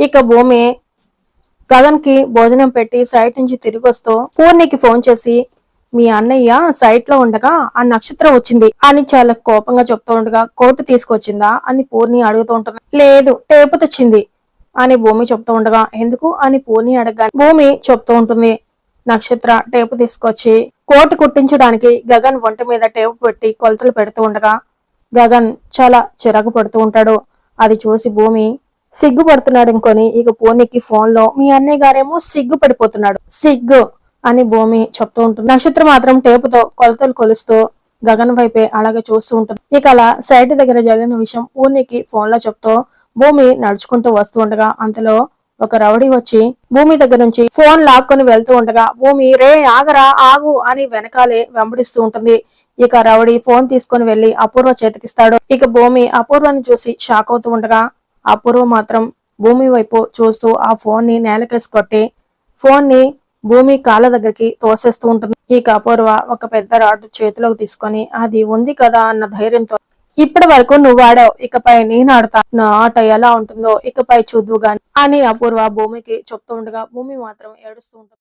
ఇక భూమి గగన్కి భోజనం పెట్టి సైట్ నుంచి తిరిగి వస్తూ పూర్ణికి ఫోన్ చేసి మీ అన్నయ్య సైట్లో ఉండగా ఆ నక్షత్రం వచ్చింది అని చాలా కోపంగా చెప్తూ ఉండగా కోర్టు తీసుకొచ్చిందా? అని పూర్ణి అడుగుతూ ఉంటుంది. లేదు టేపు తెచ్చింది అని భూమి చెప్తూ ఉండగా ఎందుకు? అని పూర్ణి అడగా భూమి చెప్తూ ఉంటుంది నక్షత్ర టేపు తీసుకొచ్చి కోటు కుట్టించడానికి గగన్ ఒంటి మీద టేపు పెట్టి కొలతలు పెడుతూ ఉండగా గగన్ చాలా చిరాకు పడుతూ ఉంటాడు. అది చూసి భూమి సిగ్గుపడుతున్నాడు అనుకొని ఇక పోనీకి ఫోన్లో మీ అన్నయ్య గారేమో సిగ్గు పడిపోతున్నాడు సిగ్గు అని భూమి చెప్తూ ఉంటుంది. నక్షత్రం మాత్రం టేపుతో కొలతలు కొలుస్తూ గగన్ వైపే అలాగే చూస్తూ ఉంటుంది. ఇక అలా సైట్ దగ్గర జరిగిన విషయం పూర్ణికి ఫోన్లో చెప్తూ భూమి నడుచుకుంటూ వస్తూ ఉండగా అంతలో ఒక రౌడీ వచ్చి భూమి దగ్గర నుంచి ఫోన్ లాక్కొని వెళ్తూ ఉండగా భూమి రే ఆగరా ఆగు అని వెనకాలే వెంబడిస్తూ ఉంటుంది. ఇక రౌడీ ఫోన్ తీసుకొని వెళ్ళి అపూర్వ చేతికిస్తాడు. ఇక భూమి అపూర్వని చూసి షాక్ అవుతూ ఉండగా అపూర్వ మాత్రం భూమి వైపు చూస్తూ ఆ ఫోన్ని నేలకేసి కొట్టి ఫోన్ని భూమి కాళ్ళ దగ్గరికి తోసేస్తూ ఉంటుంది. ఇక అపూర్వ ఒక పెద్ద రాడ్ చేతిలోకి తీసుకొని అది ఉంది కదా అన్న ధైర్యంతో ఇప్పటి వరకు నువ్వు ఆడావు ఇకపై నేను ఆడతా. నా ఆట ఎలా ఉంటుందో ఇకపై చూద్దు గాని అని అపూర్వ భూమికి చెప్తూ ఉండగా భూమి మాత్రం ఏడుస్తూ ఉంటుంది.